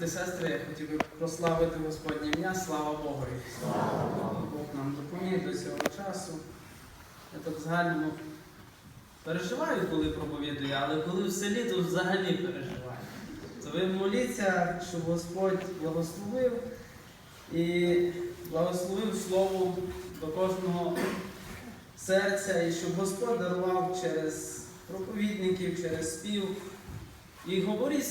Брати і сестри, я хотів би прославити Господнє ім'я, слава Богу. Бог нам допоміг до цього часу. Я так в загальному переживаю, коли проповідую, але коли в селі, то взагалі переживаю. То ви моліться, щоб Господь благословив і благословив слово до кожного серця, і щоб Господь дарував через проповідників, через спів. І говоріть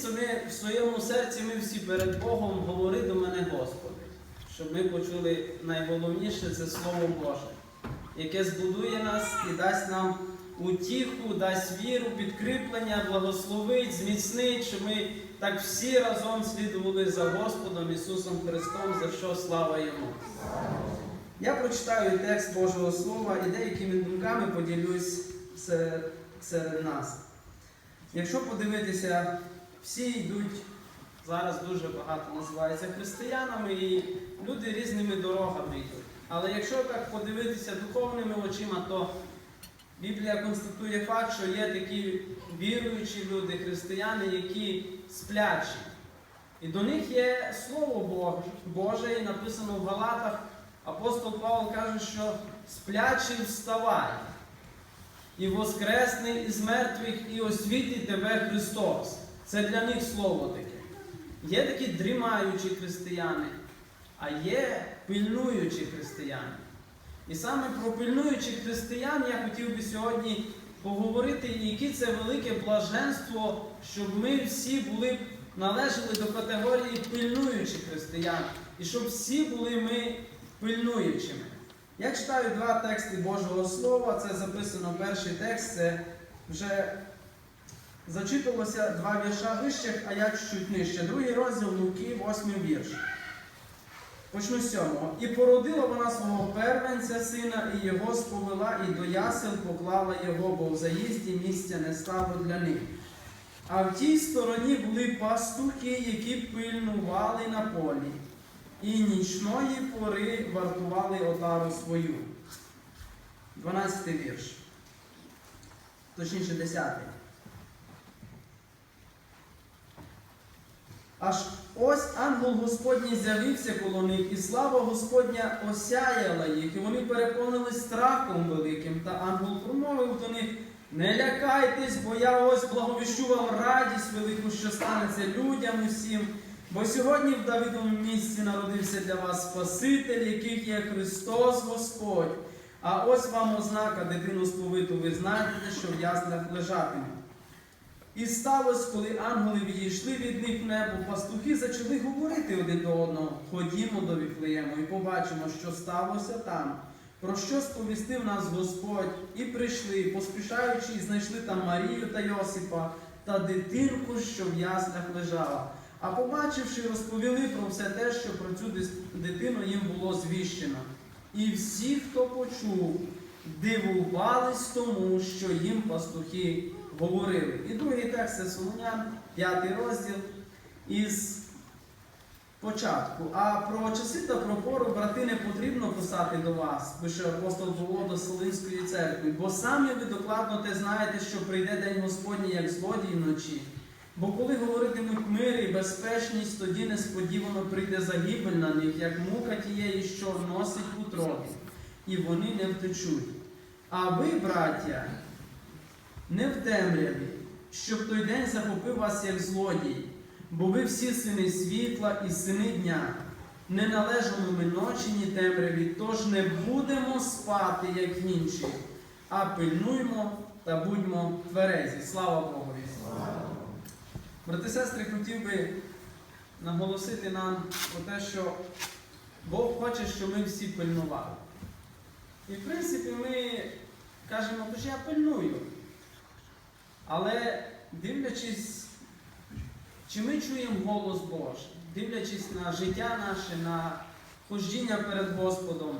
в своєму серці, ми всі перед Богом, говори до мене, Господи, щоб ми почули найголовніше це Слово Боже, яке збудує нас і дасть нам утіху, дасть віру, підкріплення, благословить, зміцнить, щоб ми так всі разом слідували за Господом Ісусом Христом, за що слава Йому. Я прочитаю текст Божого Слова і деякими думками поділюсь серед нас. Якщо подивитися, всі йдуть, зараз дуже багато називаються християнами, і люди різними дорогами йдуть. Але якщо так подивитися духовними очима, то Біблія констатує факт, що є такі віруючі люди, християни, які сплячі. І до них є Слово Боже, і написано в Галатах, апостол Павло каже, що сплячий вставай і воскресне із мертвих, і освітить тебе Христос. Це для них слово таке. Є такі дрімаючі християни, а є пильнуючі християни. І саме про пильнуючих християн я хотів би сьогодні поговорити, яке це велике блаженство, щоб ми всі були належали до категорії пильнуючих християн, і щоб всі були ми пильнуючими. Я читаю два тексти Божого Слова. Це записано перший текст, це вже зачитувалося два вірша вищих, а я чуть нижче. Другий розділ Луки, восьмий вірш. Почну з сьомого. І породила вона свого первенця сина, і його сповела, і до ясел поклала його, бо в заїзді місця не стало для них. А в тій стороні були пастухи, які пильнували на полі, і нічної пори вартували отару свою. 12 вірш. Точніше, 10. Аж ось ангел Господній з'явився коло них, і слава Господня осяяла їх, і вони переповнились страхом великим. Та ангел промовив до них: не лякайтесь, бо я ось благовіщу вам радість велику, що станеться людям усім. Бо сьогодні в Давидовому місці народився для вас Спаситель, який є Христос Господь. А ось вам ознака, дитину сповиту, ви знаєте, що в яслях лежатиме. І сталося, коли ангели відійшли від них небо, пастухи почали говорити один до одного: ходімо до Віфлеєму і побачимо, що сталося там, про що сповістив нас Господь, і прийшли, поспішаючи, і знайшли там Марію та Йосипа та дитинку, що в яслях лежала. А побачивши, розповіли про все те, що про цю дитину їм було звіщено. І всі, хто почув, дивувались тому, що їм пастухи говорили. І другий текст це Солонян, п'ятий розділ із початку. А про часи та про пору, брати, не потрібно писати до вас, пише апостол Павло до Солинської церкви, бо самі ви докладно те знаєте, що прийде день Господній, як злодій вночі. Бо коли говоритимуть мир і безпечність, тоді несподівано прийде загибель на них, як мука тієї, що носить в і вони не втечуть. А ви, браття, не в темряві, щоб той день захопив вас як злодій, бо ви всі сини світла і сини дня. Не належимо ми ночі, ні темряві, тож не будемо спати, як інші, а пильнуймо та будьмо тверезі. Слава Богові! Брати сестри, хотів би наголосити нам про те, що Бог хоче, щоб ми всі пильнували. І в принципі ми кажемо, що я пильную. Але дивлячись, чи ми чуємо голос Божий, дивлячись на життя наше, на хождіння перед Господом,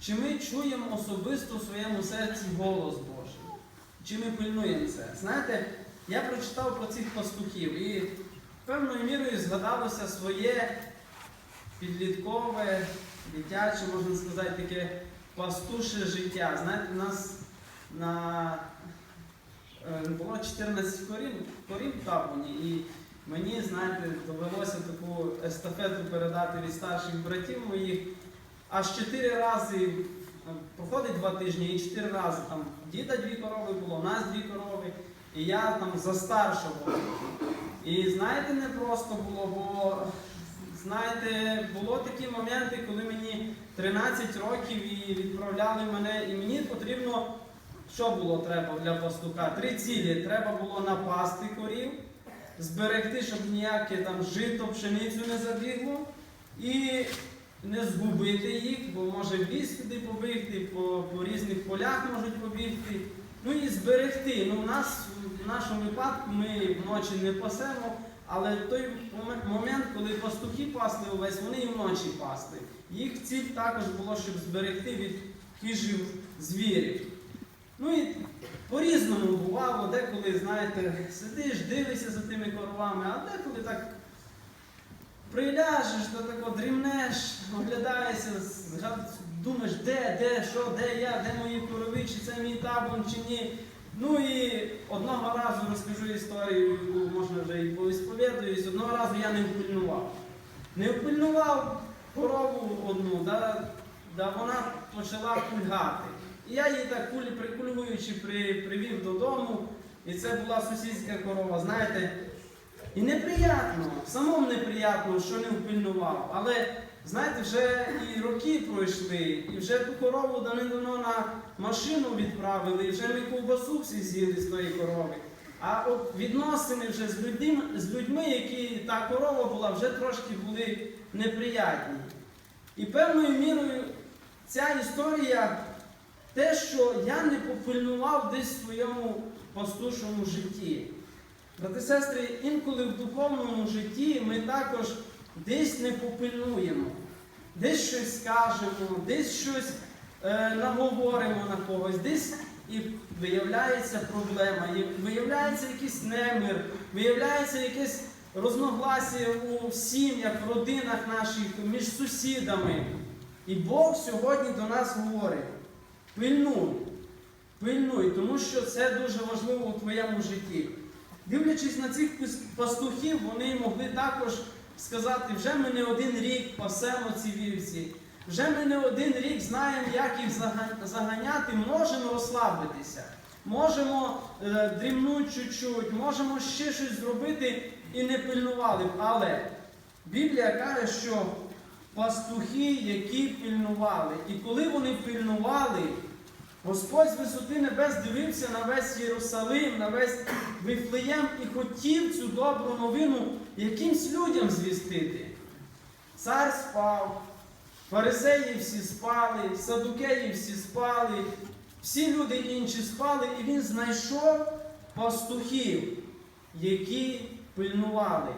чи ми чуємо особисто в своєму серці голос Божий? Чи ми пильнуємо це? Знаєте, я прочитав про цих пастухів і певною мірою згадалося своє підліткове, дитяче, можна сказати, таке пастуше життя. Знаєте, у нас на, е, було 14 корів, корів в табуні, і мені, знаєте, довелося таку естафету передати від старших братів моїх. Аж чотири рази е, проходить два тижні, і чотири рази там діда дві корови було, нас дві корови, і я там за старшого. І знаєте, не просто було, бо знаєте, було такі моменти, коли мені 13 років і відправляли мене, і мені потрібно, що було треба для пастуха? Три цілі. Треба було напасти корів, зберегти, щоб ніяке там жито, пшеницю не забігло, і не згубити їх, бо може ліс туди побігти, по, по різних полях можуть побігти. Ну і зберегти. Ну, у нас в нашому випадку ми вночі не пасемо, але той момент, коли пастухи пасли увесь, вони і вночі пасли. Їх ціль також було, щоб зберегти від хижих звірів. Ну і по-різному бувало, деколи, знаєте, сидиш, дивишся за тими коровами, а деколи так приляжеш, то так дрімнеш, оглядаєшся, думаєш, де, де, що, де я, де мої корови, чи це мій табун, чи ні. Ну і одного разу розкажу історію, яку можна вже і повісповідуюсь. Одного разу я не впильнував. Не впильнував корову одну, да, да вона почала кульгати. І я її так кулі прикульгуючи при, привів додому, і це була сусідська корова, знаєте. І неприятно, самому неприятно, що не впильнував. Але знаєте, вже і роки пройшли, і вже ту корову давним-давно на машину відправили, і вже ми ковбасу всі з'їли з тої корови. А от відносини вже з людьми, з людьми, які та корова була, вже трошки були неприятні. І певною мірою ця історія те, що я не попильнував десь в своєму пастушому житті. Брати сестри, інколи в духовному житті ми також десь не попильнуємо, десь щось скажемо, десь щось е, наговоримо на когось, десь і виявляється проблема, і виявляється якийсь немир, виявляється якесь розногласія у сім'ях, в родинах наших, між сусідами. І Бог сьогодні до нас говорить: пильнуй, пильнуй, тому що це дуже важливо у твоєму житті. Дивлячись на цих пастухів, вони могли також сказати, вже ми не один рік пасемо ці вівці, вже ми не один рік знаємо, як їх заганяти, можемо розслабитися, можемо е, дрімнути чуть-чуть, можемо ще щось зробити і не пильнували. Але Біблія каже, що пастухи, які пильнували, і коли вони пильнували, Господь з висоти небес дивився на весь Єрусалим, на весь Вифлеєм і хотів цю добру новину якимсь людям звістити. Цар спав, фарисеї всі спали, садукеї всі спали, всі люди інші спали, і він знайшов пастухів, які пильнували.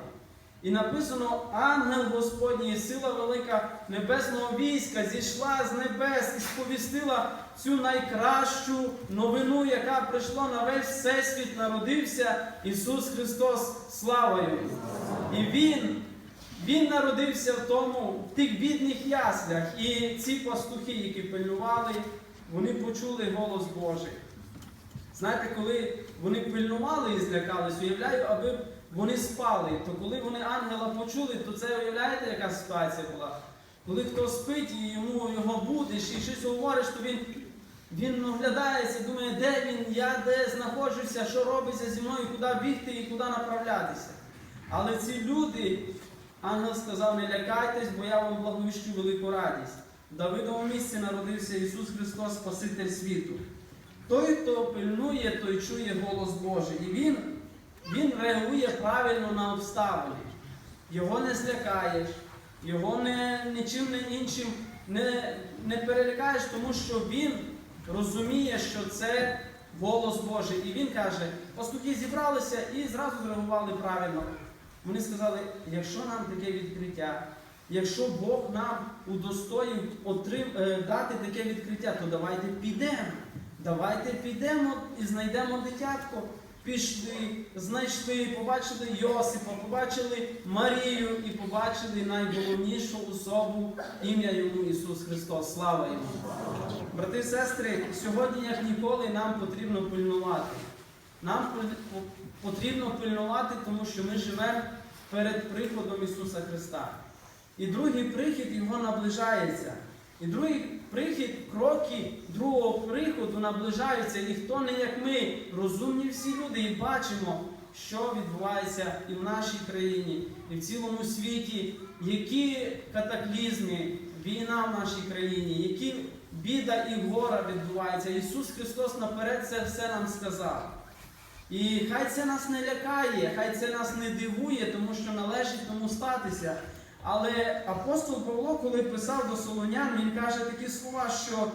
І написано, ангел Господній, сила велика небесного війська зійшла з небес і сповістила цю найкращу новину, яка прийшла на весь всесвіт, народився Ісус Христос славою. І Він, Він народився в тому, в тих бідних яслях. І ці пастухи, які пильнували, вони почули голос Божий. Знаєте, коли вони пильнували і злякались, уявляю, аби вони спали, то коли вони ангела почули, то це уявляєте, яка ситуація була? Коли хто спить і йому його будеш і щось говориш, то він, він оглядається, думає, де він, я де знаходжуся, що робиться зі мною, куди бігти і куди направлятися. Але ці люди, ангел сказав, не лякайтесь, бо я вам благовіщу велику радість. В Давидовому місці народився Ісус Христос, Спаситель світу. Той, хто пильнує, той чує голос Божий. І він, він реагує правильно на обставини. Його не злякаєш, його не, нічим не іншим не, не перелякаєш, тому що він розуміє, що це голос Божий. І він каже, пастухи зібралися і зразу зреагували правильно. Вони сказали, якщо нам таке відкриття, якщо Бог нам удостоїв отрим, е, дати таке відкриття, то давайте підемо. Давайте підемо і знайдемо дитятко. Пішли, знайшли, побачили Йосипа, побачили Марію і побачили найголовнішу особу ім'я йому Ісус Христос. Слава йому! Брати і сестри, сьогодні, як ніколи, нам потрібно пильнувати. Нам потрібно пильнувати, тому що ми живемо перед приходом Ісуса Христа. І другий прихід Його наближається. І другий прихід, кроки другого приходу наближаються. І хто не як ми, розумні всі люди, і бачимо, що відбувається і в нашій країні, і в цілому світі, які катаклізми, війна в нашій країні, які біда і гора відбуваються. Ісус Христос наперед це все нам сказав. І хай це нас не лякає, хай це нас не дивує, тому що належить тому статися. Але апостол Павло, коли писав до Солонян, він каже такі слова, що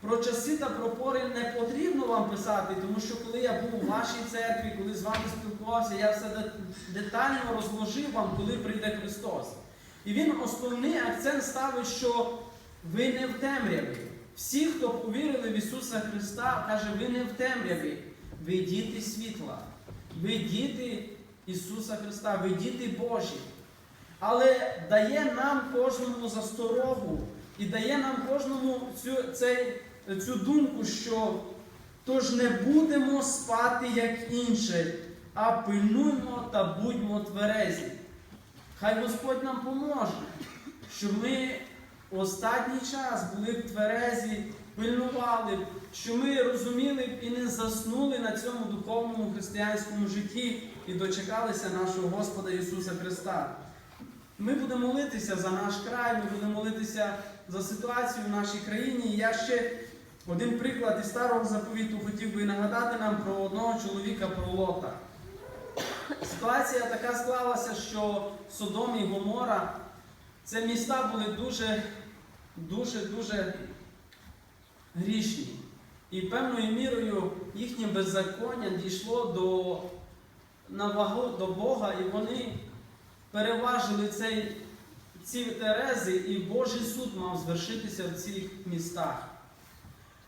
про часи та про пори не потрібно вам писати, тому що коли я був у вашій церкві, коли з вами спілкувався, я все детально розложив вам, коли прийде Христос. І він основний акцент ставить, що ви не в темряві. Всі, хто повірили в Ісуса Христа, каже, ви не в темряві, ви діти світла, ви діти Ісуса Христа, ви діти Божі. Але дає нам кожному засторогу і дає нам кожному цю, цей, цю думку, що тож не будемо спати, як інші, а пильнуймо та будьмо тверезі. Хай Господь нам поможе, щоб ми в останній час були б тверезі, пильнували, що ми розуміли і не заснули на цьому духовному християнському житті і дочекалися нашого Господа Ісуса Христа. Ми будемо молитися за наш край, ми будемо молитися за ситуацію в нашій країні. І я ще один приклад із старого заповіту хотів би нагадати нам про одного чоловіка про Лота. Ситуація така склалася, що Содом і Гомора це міста були дуже, дуже, дуже грішні. І певною мірою їхнє беззаконня дійшло до, на вагу до Бога, і вони переважили цей, ці терези, і Божий суд мав звершитися в цих містах.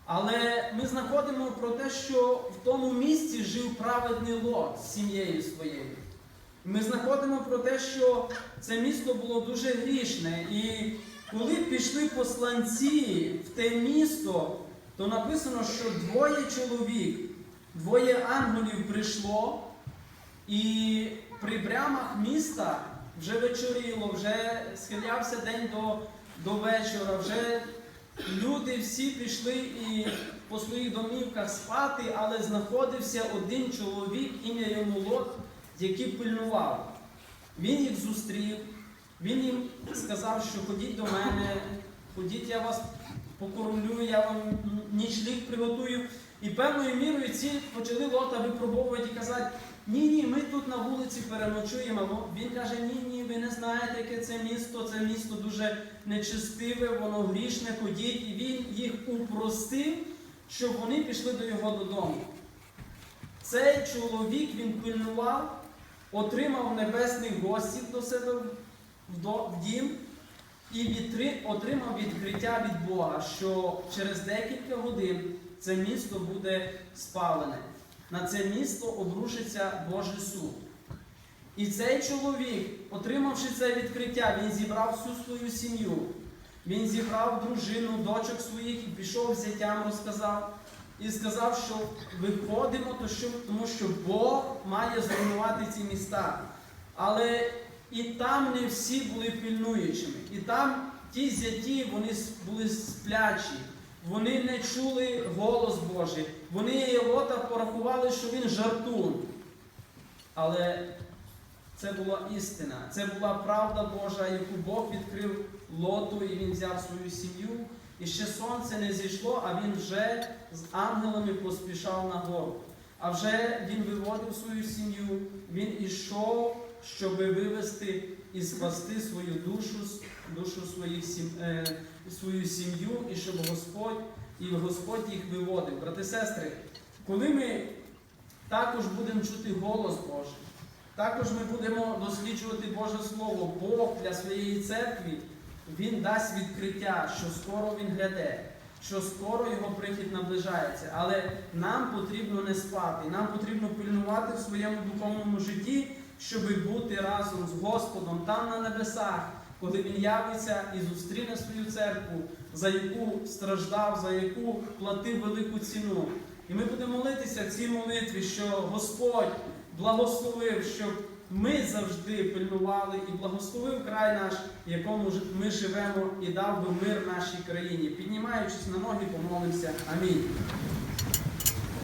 Але ми знаходимо про те, що в тому місці жив праведний Лот з сім'єю своєю. Ми знаходимо про те, що це місто було дуже грішне. І коли пішли посланці в те місто, то написано, що двоє чоловік, двоє ангелів прийшло, і при брямах міста вже вечоріло, вже схилявся день до, до вечора, вже люди всі пішли і по своїх домівках спати, але знаходився один чоловік, ім'я йому Лот, який пильнував. Він їх зустрів, він їм сказав, що ходіть до мене, ходіть, я вас покормлю, я вам нічліг приготую. І певною мірою ці почали лота випробовувати і казати, ні, ні, ми тут на вулиці переночуємо. Він каже, ні, ні, ви не знаєте, яке це місто, це місто дуже нечистиве, воно грішне, ходіть. І він їх упростив, щоб вони пішли до його додому. Цей чоловік він пильнував, отримав небесних гостів до себе в дім і отримав відкриття від Бога, що через декілька годин це місто буде спалене. На це місто обрушиться Божий суд. І цей чоловік, отримавши це відкриття, він зібрав всю свою сім'ю. Він зібрав дружину, дочок своїх і пішов зятям, розказав. І сказав, що виходимо, тому що Бог має зруйнувати ці міста. Але і там не всі були пильнуючими. І там ті зяті вони були сплячі. Вони не чули голос Божий. Вони Лота порахували, що він жартун. Але це була істина, це була правда Божа, яку Бог відкрив Лоту, і він взяв свою сім'ю. І ще сонце не зійшло, а він вже з ангелами поспішав на гору. А вже він виводив свою сім'ю, він ішов, щоб вивести і спасти свою душу, душу своїх сім, е, свою сім'ю, і щоб Господь, і Господь їх виводив. Брати сестри, коли ми також будемо чути голос Божий, також ми будемо досліджувати Боже Слово, Бог для своєї церкви, Він дасть відкриття, що скоро Він гляде, що скоро Його прихід наближається. Але нам потрібно не спати, нам потрібно пильнувати в своєму духовному житті, щоб бути разом з Господом там на небесах, коли Він явиться і зустріне свою церкву, за яку страждав, за яку платив велику ціну. І ми будемо молитися в цій молитві, що Господь благословив, щоб ми завжди пильнували і благословив край наш, в якому ми живемо, і дав би мир нашій країні. Піднімаючись на ноги, помолимося. Амінь.